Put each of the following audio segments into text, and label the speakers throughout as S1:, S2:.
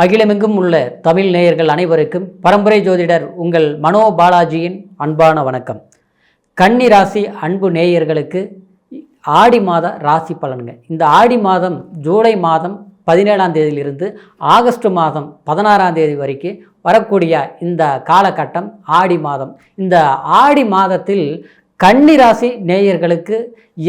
S1: அகிலமெங்கும் உள்ள தமிழ் நேயர்கள் அனைவருக்கும் பரம்பரை ஜோதிடர் உங்கள் மனோ பாலாஜியின் அன்பான வணக்கம். கன்னி ராசி அன்பு நேயர்களுக்கு ஆடி மாத ராசி பலன்கள். இந்த ஆடி மாதம் ஜூலை மாதம் பதினேழாம் தேதியிலிருந்து ஆகஸ்ட் மாதம் பதினாறாம் தேதி வரைக்கும் வரக்கூடிய இந்த காலகட்டம் ஆடி மாதம். இந்த ஆடி மாதத்தில் கன்னிராசி நேயர்களுக்கு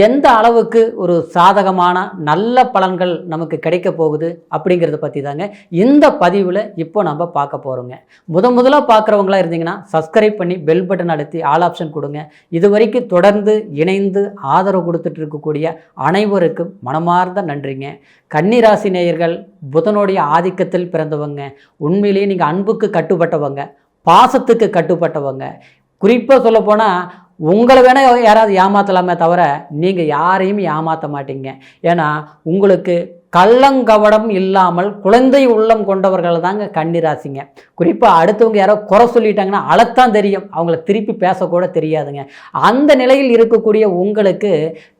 S1: எந்த அளவுக்கு ஒரு சாதகமான நல்ல பலன்கள் நமக்கு கிடைக்க போகுது அப்படிங்கிறத பற்றி தாங்க இந்த பதிவில் இப்போ நம்ம பார்க்க போகிறோங்க முத முதலாக பார்க்குறவங்களா இருந்தீங்கன்னா சப்ஸ்கிரைப் பண்ணி பெல் பட்டன் அழுத்தி ஆல் ஆப்ஷன் கொடுங்க. இது வரைக்கும் தொடர்ந்து இணைந்து ஆதரவு கொடுத்துட்டு இருக்கக்கூடிய அனைவருக்கும் மனமார்ந்த நன்றிங்க. கன்னிராசி நேயர்கள் புதனுடைய ஆதிக்கத்தில் பிறந்தவங்க. உண்மையிலேயே நீங்கள் அன்புக்கு கட்டுப்பட்டவங்க. பாசத்துக்கு கட்டுப்பட்டவங்க. குறிப்பாக சொல்லப்போனால் உங்களை வேணால் யாராவது ஏமாற்றலாமே தவிர நீங்கள் யாரையும் ஏமாற்ற மாட்டீங்க. ஏன்னா உங்களுக்கு கள்ளங்கவடம் இல்லாமல் குழந்தை உள்ளம் கொண்டவர்கள் தாங்க கன்னிராசிங்க. குறிப்பாக அடுத்தவங்க யாரோ குறை சொல்லிட்டாங்கன்னா அளத்தான் தெரியும். அவங்கள திருப்பி பேசக்கூட தெரியாதுங்க. அந்த நிலையில் இருக்கக்கூடிய உங்களுக்கு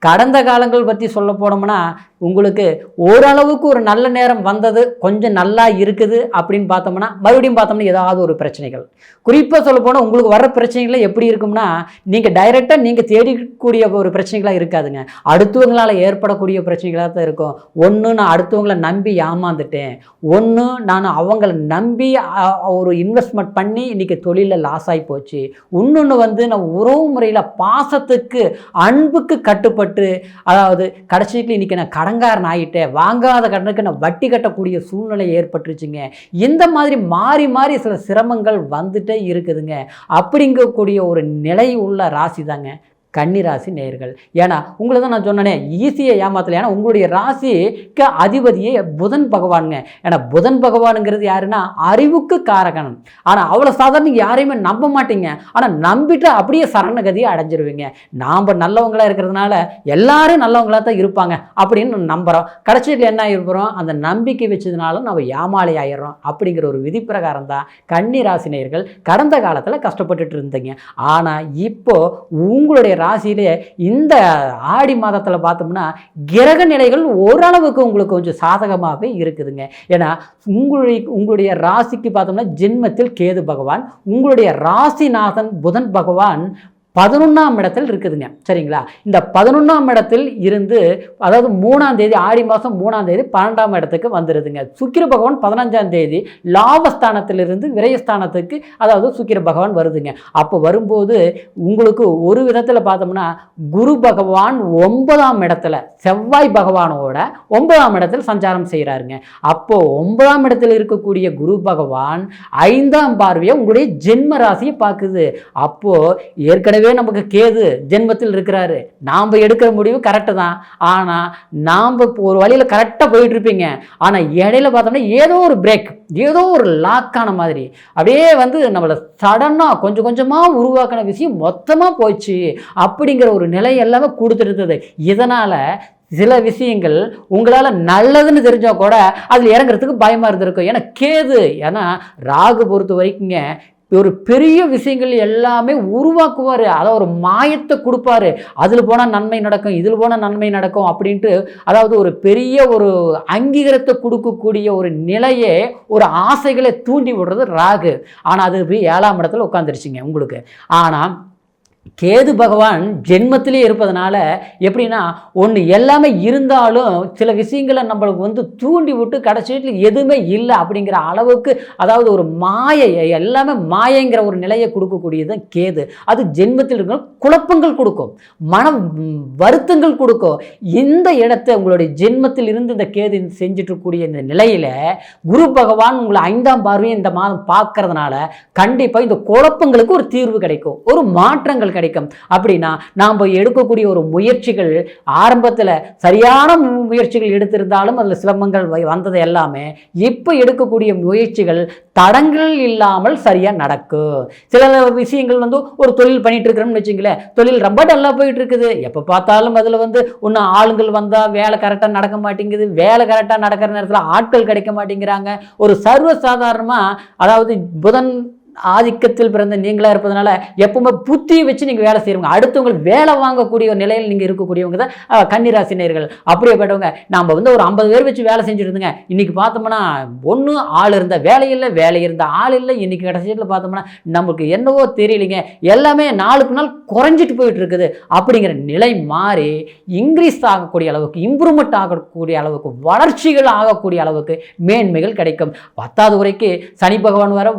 S1: கடந்த காலங்கள் பற்றி சொல்ல போனோம்னா உங்களுக்கு ஓரளவுக்கு ஒரு நல்ல நேரம் வந்தது கொஞ்சம் நல்லா இருக்குது அப்படின்னு பார்த்தோம்னா மறுபடியும் பார்த்தோம்னா ஏதாவது ஒரு பிரச்சனைகள். குறிப்பாக சொல்ல போனால் உங்களுக்கு வர பிரச்சனைகள் எப்படி இருக்கும்னா நீங்கள் டைரெக்டாக நீங்கள் தேடிக்கூடிய ஒரு பிரச்சனைகளாக இருக்காதுங்க. அடுத்தவங்களால் ஏற்படக்கூடிய பிரச்சனைகளாக தான் இருக்கும். ஒன்று நான் அடுத்தவங்கள நம்பி ஏமாந்துட்டேன். ஒன்று நான் அவங்கள நம்பி ஒரு இன்வெஸ்ட்மெண்ட் பண்ணி இன்றைக்கி தொழிலில் லாஸ் ஆகி போச்சு. இன்னொன்று வந்து நான் உறவு முறையில் பாசத்துக்கு அன்புக்கு கட்டுப்பட்டு அதாவது கடைசிக்கு இன்றைக்கி நான் கடங்காரன் ஆகிட்டேன். வாங்காத கடனுக்கு நான் வட்டி கட்டக்கூடிய சூழ்நிலை ஏற்பட்டுருச்சுங்க. இந்த மாதிரி மாறி மாறி சில சிரமங்கள் வந்துட்டே இருக்குதுங்க. அப்படிங்கக்கூடிய ஒரு நிலை உள்ள ராசி தாங்க கன்னிராசி நேர்கள் ஏன்னா உங்களை தான் நான் சொன்னேனே ஈஸியாக ஏமாத்தலை. ஏன்னா உங்களுடைய ராசிக்கு அதிபதியே புதன் பகவானுங்க. ஏன்னா புதன் பகவானுங்கிறது யாருன்னா அறிவுக்கு காரகணம் ஆனால் அவ்வளோ சாதாரண யாரையுமே நம்ப மாட்டீங்க. ஆனால் நம்பிட்டு அப்படியே சரணகதியை அடைஞ்சிருவீங்க. நாம் நல்லவங்களாக இருக்கிறதுனால எல்லாரும் நல்லவங்களா தான் இருப்பாங்க அப்படின்னு நம்புகிறோம் கடைசியில் என்ன இருக்கிறோம் அந்த நம்பிக்கை வச்சதுனால நம்ம ஏமாளி ஆயிடுறோம் அப்படிங்கிற ஒரு விதி பிரகாரம் தான் கன்னிராசி நேர்கள் கடந்த காலத்தில் கஷ்டப்பட்டுட்டு இருந்தீங்க. ஆனால் இப்போ உங்களுடைய ராசியிலே இந்த ஆடி மாதத்தில் பார்த்தோம்னா கிரக நிலைகள் ஓரளவுக்கு உங்களுக்கு கொஞ்சம் சாதகமாகவே இருக்குதுங்க. ஏன்னா உங்களுடைய உங்களுடைய ராசிக்கு பார்த்தோம்னா ஜென்மத்தில் கேது பகவான் உங்களுடைய ராசிநாதன் புதன் பகவான் பதினொன்றாம் இடத்தில் இருக்குதுங்க. சரிங்களா? இந்த பதினொன்றாம் இடத்தில் இருந்து அதாவது மூணாம் தேதி ஆடி மாதம் மூணாம் தேதி பன்னெண்டாம் இடத்துக்கு வந்துடுதுங்க சுக்கிர பகவான் பதினஞ்சாம் தேதி லாபஸ்தானத்திலிருந்து விரயஸ்தானத்துக்கு அதாவது சுக்கிர பகவான் வருதுங்க. அப்போ வரும்போது உங்களுக்கு ஒரு விதத்தில் பார்த்தோம்னா குரு பகவான் ஒன்பதாம் இடத்துல செவ்வாய் பகவானோட ஒன்பதாம் இடத்தில் சஞ்சாரம் செய்கிறாருங்க அப்போது ஒன்பதாம் இடத்தில் இருக்கக்கூடிய குரு பகவான் ஐந்தாம் பார்வையை உங்களுடைய ஜென்ம ராசியை பார்க்குது. அப்போது ஏற்கனவே நமக்கு கேது ஜென்மத்தில் இருக்கிறாரு. நாம் எடுக்கிற முடிவு கரெக்டு தான். ஆனால் நாம் இப்போ ஒரு வழியில் கரெக்டாக போயிட்டு இருப்பீங்க. ஆனால் இடையில பார்த்தோம்னா ஏதோ ஒரு பிரேக் ஏதோ ஒரு லாக்கான மாதிரி. அப்படியே வந்து நம்மளை சடனாக கொஞ்சம் கொஞ்சமாக உருவாக்கின விஷயம் மொத்தமாக போச்சு அப்படிங்கிற ஒரு நிலை எல்லாமே கொடுத்துருந்தது. இதனால் சில விஷயங்கள் உங்களால் நல்லதுன்னு தெரிஞ்சால் கூட அதில் இறங்குறதுக்கு பயமாக இருந்திருக்கும். ஏன்னா கேது ஏன்னா ராகு பொறுத்த வரைக்குங்க ஒரு பெரிய விஷயங்கள் எல்லாமே உருவாக்குவார். அதை ஒரு மாயத்தை கொடுப்பாரு. அதில் போனால் நன்மை நடக்கும் இதில் போனால் நன்மை நடக்கும் அப்படின்ட்டு அதாவது ஒரு பெரிய ஒரு அங்கீகாரத்தை கொடுக்கக்கூடிய ஒரு நிலையே ஒரு ஆசைகளை தூண்டி விடுறது ராகு. ஆனால் அது போய் ஏழாம் இடத்துல உட்காந்துருச்சுங்க உங்களுக்கு. ஆனால் கேது பகவான் ஜென்மத்திலே இருப்பதனால எப்படின்னா ஒன்று எல்லாமே இருந்தாலும் சில விஷயங்களை நம்மளுக்கு வந்து தூண்டி விட்டு கடைசியில் எதுவுமே இல்லை அப்படிங்கிற அளவுக்கு அதாவது ஒரு மாயை எல்லாமே மாயங்கிற ஒரு நிலையை கொடுக்கக்கூடியது தான் கேது. அது ஜென்மத்தில் இருக்கிற குழப்பங்கள் கொடுக்கும் மனம் வருத்தங்கள் கொடுக்கும். இந்த இடத்தை உங்களுடைய ஜென்மத்தில் இருந்து இந்த கேது செஞ்சுட்ருக்கக்கூடிய இந்த நிலையில் குரு பகவான் உங்களை ஐந்தாம் பார்வையை இந்த மாதம் பார்க்கறதுனால கண்டிப்பாக இந்த குழப்பங்களுக்கு ஒரு தீர்வு கிடைக்கும். ஒரு மாற்றங்கள் கிடைக்கும். அப்படின்னா நாம் எடுக்கக்கூடிய ஒரு முயற்சிகள் ஆரம்பத்தில் சரியான முயற்சிகள் எடுத்திருந்தாலும் அதில் சிரமங்கள் வந்தது எல்லாமே இப்போ எடுக்கக்கூடிய முயற்சிகள் தடங்கள் இல்லாமல் சரியாக நடக்கும் சில விஷயங்கள் வந்து ஒரு தொழில் பண்ணிட்டு இருக்கிறோம்னு வச்சுங்களேன் தொழில் ரொம்ப டல்லாக போயிட்டு இருக்குது எப்போ பார்த்தாலும் அதில் வந்து ஒன்று ஆளுங்கள் வந்தால் வேலை கரெக்டாக நடக்க மாட்டேங்குது வேலை கரெக்டாக நடக்கிற நேரத்தில் ஆட்கள் கிடைக்க மாட்டேங்கிறாங்க. ஒரு சர்வசாதாரணமாக அதாவது புதன் ஆதிக்கத்தில் பிறந்த நீங்களாக இருப்பதனால எப்பவுமே புத்தியை வச்சு நீங்கள் வேலை செய்கிறவங்க அடுத்தவங்களுக்கு வேலை வாங்கக்கூடிய ஒரு நிலையில் நீங்கள் இருக்கக்கூடியவங்க தான் அஹ், கன்னிராசி நேயர்கள் அப்படியேப்பட்டவங்க நாம் வந்து ஒரு ஐம்பது பேர் வச்சு வேலை செஞ்சுருந்துங்க. இன்றைக்கி பார்த்தோம்னா ஒன்று ஆள் இருந்த வேலை இல்லை வேலை இருந்த ஆள் இல்லை. இன்றைக்கி கடைசியில் பார்த்தோம்னா நமக்கு என்னவோ தெரியலைங்க. எல்லாமே நாளுக்கு நாள் குறைஞ்சிட்டு போயிட்டு இருக்குது. அப்படிங்கிற நிலை மாறி இன்க்ரீஸ் ஆகக்கூடிய அளவுக்கு இம்ப்ரூவ்மெண்ட் ஆகக்கூடிய அளவுக்கு வளர்ச்சிகள் ஆகக்கூடிய அளவுக்கு மேன்மைகள் கிடைக்கும். பத்தாவது வரைக்கும் சனி பகவான் வர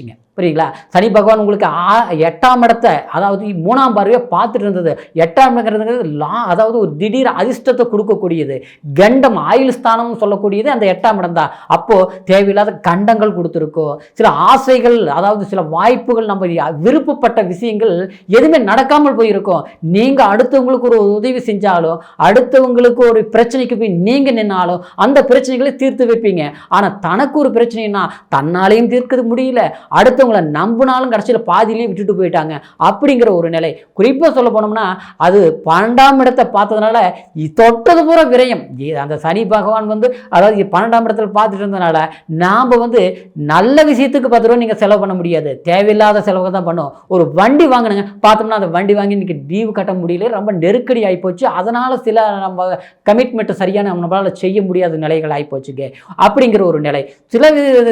S1: watching it. புரியுங்களா சனி பகவான் உங்களுக்கு ஆ- எட்டாம் இடத்தை அதாவது மூணாம் பார்வையை பார்த்துட்டு இருந்தது. எட்டாம் இடங்கிறது லா அதாவது ஒரு திடீர் அதிர்ஷ்டத்தை கொடுக்கக்கூடியது. கண்டம் ஆயுள் ஸ்தானம்னு சொல்லக்கூடியது அந்த எட்டாம் இடம் தான். அப்போது தேவையில்லாத கண்டங்கள் கொடுத்துருக்கோம் சில ஆசைகள் அதாவது சில வாய்ப்புகள் நம்ம விருப்பப்பட்ட விஷயங்கள் எதுவுமே நடக்காமல் போயிருக்கோம் நீங்கள் அடுத்தவங்களுக்கு ஒரு உதவி செஞ்சாலும் அடுத்தவங்களுக்கு ஒரு பிரச்சனைக்கு போய் நீங்கள் நின்னாலும் அந்த பிரச்சனைகளை தீர்த்து வைப்பீங்க. ஆனால் தனக்கு ஒரு பிரச்சனைனா தன்னாலேயும் தீர்க்கிறது முடியல. அடுத்தவங்களை நம்பினாலும் கடைசியில் பாதியிலேயே விட்டுட்டு போயிட்டாங்க. அப்படிங்கிற ஒரு நிலை. குறிப்பாக சொல்ல போனோம்னா அது பன்னெண்டாம் இடத்தை பார்த்ததுனால தொட்டது பூரா விரயம். அந்த சனி பகவான் வந்து அதாவது பன்னெண்டாம் இடத்துல பார்த்துட்டு இருந்தனால நாம் வந்து நல்ல விஷயத்துக்கு பத்து ரூபா நீங்கள் செலவு பண்ண முடியாது. தேவையில்லாத செலவு தான் பண்ணும். ஒரு வண்டி வாங்கினுங்க பார்த்தோம்னா அந்த வண்டி வாங்கி இன்றைக்கி டியூ கட்ட முடியல ரொம்ப நெருக்கடி ஆகிப்போச்சு அதனால் சில நம்ம கமிட்மெண்ட்டை சரியான நம்மளால் செய்ய முடியாத நிலைகள் ஆகிப்போச்சுங்க அப்படிங்கிற ஒரு நிலை. சில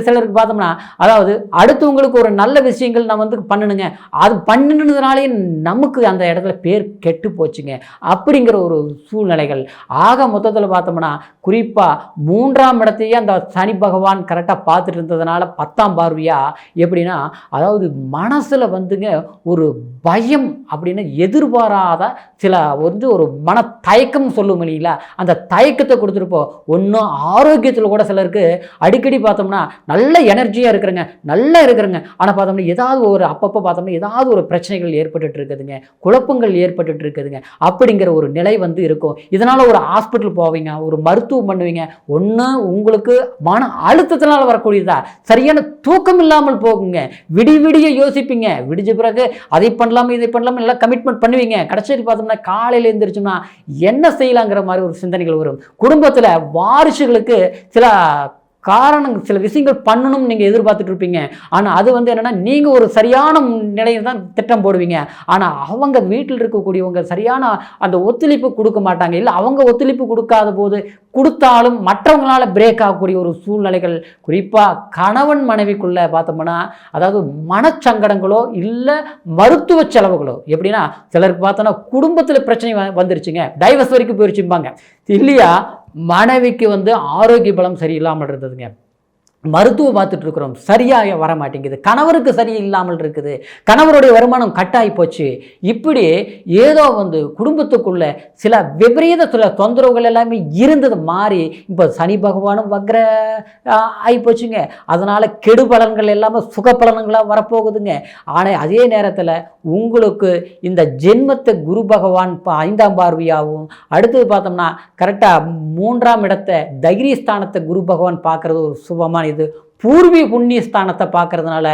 S1: சிலருக்கு பார்த்தோம்னா அதாவது அடுத்தவங்களுக்கு ஒரு நல்ல விஷயங்கள் நான் வந்து பண்ணணுங்க அது பண்ணினதுனாலேயே நமக்கு அந்த இடத்துல பேர் கெட்டு போச்சுங்க. அப்படிங்கிற ஒரு சூழ்நிலைகள். ஆக மொத்தத்தில் பார்த்தோம்னா குறிப்பாக மூன்றாம் இடத்தையே அந்த சனி பகவான் கரெக்டாக பார்த்துட்டு இருந்ததுனால பத்தாம் பார்வையா? எப்படின்னா அதாவது மனசில் வந்துங்க ஒரு பயம் அப்படின்னு எதிர்பாராத சில வந்து ஒரு மன தயக்கம் சொல்லும் இல்லைங்களா? அந்த தயக்கத்தை கொடுத்துருப்போம் ஒன்றும் ஆரோக்கியத்தில் கூட சிலருக்கு அடிக்கடி பார்த்தோம்னா நல்ல எனர்ஜியாக இருக்கிறங்க. நல்லா இருக்கிறங்க. ஆனால் பார்த்தோம்னா ஏதாவது ஒரு அப்பப்போ பார்த்தோம்னா ஏதாவது ஒரு பிரச்சனைகள் ஏற்பட்டுட்டு இருக்குதுங்க. குழப்பங்கள் ஏற்பட்டுட்டு இருக்குதுங்க. அப்படிங்கிற ஒரு நிலை வந்து இருக்கும். இதனால் ஒரு ஹாஸ்பிட்டல் போவீங்க ஒரு மருத்துவம் பண்ணுவீங்க. ஒன்று உங்களுக்கு மன அழுத்தத்தினால் வரக்கூடியதா? சரியான தூக்கம் இல்லாமல் போகுங்க. விடி விடிய யோசிப்பீங்க. விடிஞ்ச பிறகு அதை பண்ணலாமா இதை பண்ணலாமா எல்லாம் கமிட்மெண்ட் பண்ணுவீங்க. கடைசியில் பார்த்தோம்னா காலையில் எழுந்திரிச்சோம்னா என்ன செய்யலாங்கிற மாதிரி ஒரு சிந்தனைகள் வரும். குடும்பத்தில் வாரிசுகளுக்கு சில காரணம் சில விஷயங்கள் பண்ணணும்னு நீங்கள் எதிர்பார்த்துட்டு இருப்பீங்க. ஆனால் அது வந்து என்னென்னா நீங்கள் ஒரு சரியான நிலையில் தான் திட்டம் போடுவீங்க. ஆனால் அவங்க வீட்டில் இருக்கக்கூடியவங்க சரியான அந்த ஒத்துழைப்பு கொடுக்க மாட்டாங்க. இல்லை அவங்க ஒத்துழைப்பு கொடுக்காத போது கொடுத்தாலும் மற்றவங்களால் பிரேக் ஆகக்கூடிய ஒரு சூழ்நிலைகள். குறிப்பாக கணவன் மனைவிக்குள்ளே பார்த்தோம்னா அதாவது மனச்சங்கடங்களோ இல்லை மருத்துவ செலவுகளோ எப்படின்னா சிலருக்கு பார்த்தோன்னா குடும்பத்தில் பிரச்சனை வ- வந்துருச்சுங்க. டைவர்ஸ் வரைக்கும் போயிருச்சும்பாங்க. இல்லையா? மனைவிக்கு வந்து ஆரோக்கிய பலம் சரியில்லாமல் இருந்ததுங்க. மருத்துவம் பார்த்துட்டு இருக்கிறோம் சரியாக வர மாட்டேங்குது கணவருக்கு சரி இல்லாமல் இருக்குது. கணவருடைய வருமானம் கட்டாகி போச்சு. இப்படி ஏதோ வந்து குடும்பத்துக்குள்ள சில விபரீத சில தொந்தரவுகள் எல்லாமே இருந்தது மாறி இப்போ சனி பகவானும் வக்ர ஆகிப்போச்சுங்க ஆகி போச்சுங்க. அதனால் கெடு பலன்கள் எல்லாமே சுக பலன்களாக வரப்போகுதுங்க. ஆனால் அதே நேரத்தில் உங்களுக்கு இந்த ஜென்மத்தை குரு பகவான் ஐந்தாம் பார்வையாகவும் அடுத்தது பார்த்தோம்னா கரெக்டாக மூன்றாம் இடத்தை தைரியஸ்தானத்தை குரு பகவான் பார்க்குறது ஒரு சுபமான இது. பூர்வீக புண்ணிய ஸ்தானத்தை பார்க்கறதுனால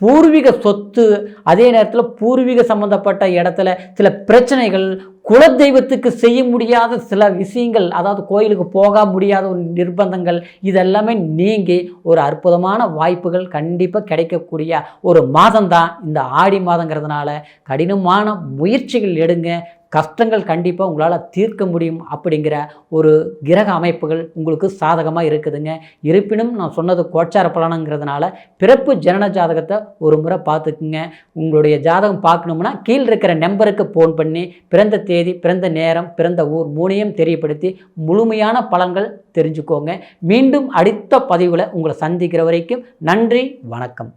S1: பூர்வீக சொத்து அதே நேரத்தில் பூர்வீக சம்பந்தப்பட்ட இடத்துல சில பிரச்சனைகள் குலதெய்வத்துக்கு செய்ய முடியாத சில விஷயங்கள் அதாவது கோயிலுக்கு போக முடியாத ஒரு நிர்பந்தங்கள் இதெல்லாமே நீங்கி ஒரு அற்புதமான வாய்ப்புகள் கண்டிப்பாக கிடைக்கக்கூடிய ஒரு மாதம்தான் இந்த ஆடி மாதங்கிறதுனால கடினமான முயற்சிகள் எடுங்க. கஷ்டங்கள் கண்டிப்பாக உங்களால் தீர்க்க முடியும் அப்படிங்கிற ஒரு கிரக அமைப்புகள் உங்களுக்கு சாதகமாக இருக்குதுங்க. இருப்பினும் நான் சொன்னது கோச்சார பலனுங்கிறதுனால பிறப்பு ஜனன ஜாதகத்தை ஒரு முறை பார்த்துக்குங்க. உங்களுடைய ஜாதகம் பார்க்கணும்னா கீழ் இருக்கிற நம்பருக்கு ஃபோன் பண்ணி பிறந்த தேதி பிறந்த நேரம் பிறந்த ஊர் மூணையும் தெரியப்படுத்தி முழுமையான பலன்கள் தெரிஞ்சுக்கோங்க. மீண்டும் அடுத்த பதிவில் உங்களை சந்திக்கிற வரைக்கும் நன்றி வணக்கம்.